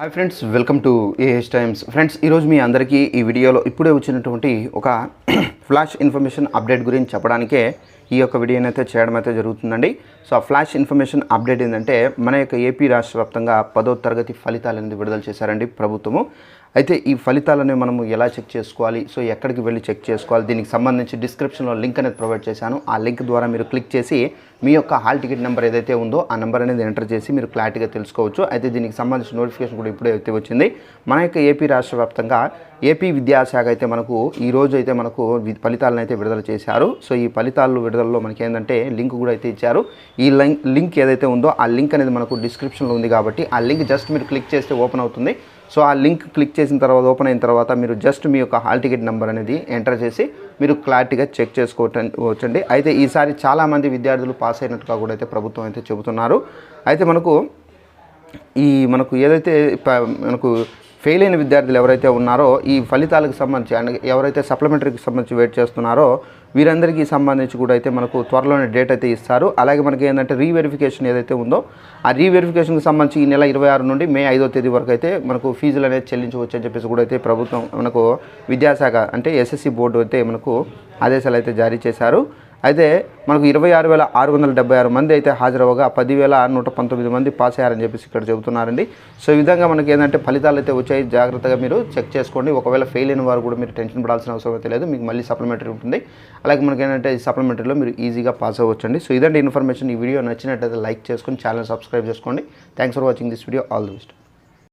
Hi friends welcome to AH Times friends ఈరోజు మీ అందరికీ ఈ వీడియోలో ఇప్పుడే వచ్చినటువంటి ఒక ఫ్లాష్ ఇన్ఫర్మేషన్ అప్డేట్ గురించి చెప్పడానికే ఈ యొక్క వీడియోని అయితే చేయడం అయితే జరుగుతుందండి. సో ఆ ఫ్లాష్ ఇన్ఫర్మేషన్ అప్డేట్ ఏంటంటే మన యొక్క ఏపీ రాష్ట్ర వ్యాప్తంగా పదో తరగతి ఫలితాలు అనేది విడుదల చేశారండి ప్రభుత్వము. అయితే ఈ ఫలితాలను మనము ఎలా చెక్ చేసుకోవాలి? సో ఎక్కడికి వెళ్ళి చెక్ చేసుకోవాలి? దీనికి సంబంధించి డిస్క్రిప్షన్లో లింక్ అనేది ప్రొవైడ్ చేశాను. ఆ లింక్ ద్వారా మీరు క్లిక్ చేసి మీ యొక్క హాల్ టికెట్ నెంబర్ ఏదైతే ఉందో ఆ నెంబర్ అనేది ఎంటర్ చేసి మీరు క్లారిటీగా తెలుసుకోవచ్చు. అయితే దీనికి సంబంధించిన నోటిఫికేషన్ కూడా ఇప్పుడే అయితే వచ్చింది. మన యొక్క ఏపీ రాష్ట్ర వ్యాప్తంగా ఏపీ విద్యాశాఖ అయితే మనకు ఈ రోజు అయితే మనకు వి- ఫలితాలను అయితే విడుదల చేశారు. సో ఈ ఫలితాలు విడుదలలో మనకి ఏంటంటే లింక్ కూడా అయితే ఇచ్చారు. ఈ లింక్ లింక్ ఏదైతే ఉందో ఆ లింక్ అనేది మనకు డిస్క్రిప్షన్లో ఉంది కాబట్టి ఆ లింక్ జస్ట్ మీరు క్లిక్ చేస్తే ఓపెన్ అవుతుంది. సో ఆ లింక్ క్లిక్ చేసిన తర్వాత ఓపెన్ అయిన తర్వాత మీరు జస్ట్ మీ యొక్క హాల్ టికెట్ నెంబర్ అనేది ఎంటర్ చేసి మీరు క్లారిటీగా చెక్ చేసుకోవచ్చండి అయితే ఈసారి చాలామంది విద్యార్థులు పాస్ అయినట్టుగా కూడా అయితే ప్రభుత్వం అయితే చెబుతున్నారు. అయితే మనకు ఈ మనకు ఏదైతే ప- మనకు ఫెయిల్ అయిన విద్యార్థులు ఎవరైతే ఉన్నారో ఈ ఫలితాలకు సంబంధించి అండ్ ఎవరైతే సప్లిమెంటరీకి సంబంధించి వెయిట్ చేస్తున్నారో వీరందరికీ సంబంధించి కూడా అయితే మనకు త్వరలోనే డేట్ అయితే ఇస్తారు. అలాగే మనకి ఏంటంటే రీవెరిఫికేషన్ ఏదైతే ఉందో ఆ రీవెరిఫికేషన్కి సంబంధించి ఈ నెల ఇరవై ఆరు నుండి మే ఐదో తేదీ వరకు అయితే మనకు ఫీజులు అనేది చెల్లించవచ్చు అని చెప్పేసి కూడా అయితే ప్రభుత్వం మనకు విద్యాశాఖ అంటే ఎస్ఎస్సి బోర్డు అయితే మనకు ఆదేశాలు అయితే జారీ చేశారు. అయితే మనకు ఇరవై ఆరు వేల ఆరు వందల డెబ్బై ఆరు మంది అయితే హాజరవగా పదివేల నూట పంతొమ్మిది మంది పాస్ అయ్యారని చెప్పేసి ఇక్కడ చెబుతున్నారండి. సో ఈ విధంగా మనకి ఏంటంటే ఫలితాలు అయితే వచ్చాయి. జాగ్రత్తగా మీరు చెక్ చేసుకోండి. ఒకవేళ ఫెయిల్ అయిన వారు కూడా మీరు టెన్షన్ పడాల్సిన అవసరం అయితే లేదు. మీకు మళ్ళీ సప్లిమెంటరీ ఉంటుంది. అలాగే మనకి ఏంటంటే ఈ సప్లిమెంటరీలో మీరు ఈజీగా పాస్ అవ్వచ్చండి. సో ఇదండి ఇన్ఫర్మేషన్ ఈ వీడియో నచ్చినట్టయితే లైక్ చేసుకొని ఛానల్ సబ్స్క్రైబ్ చేసుకోండి. Thanks for watching this video all the best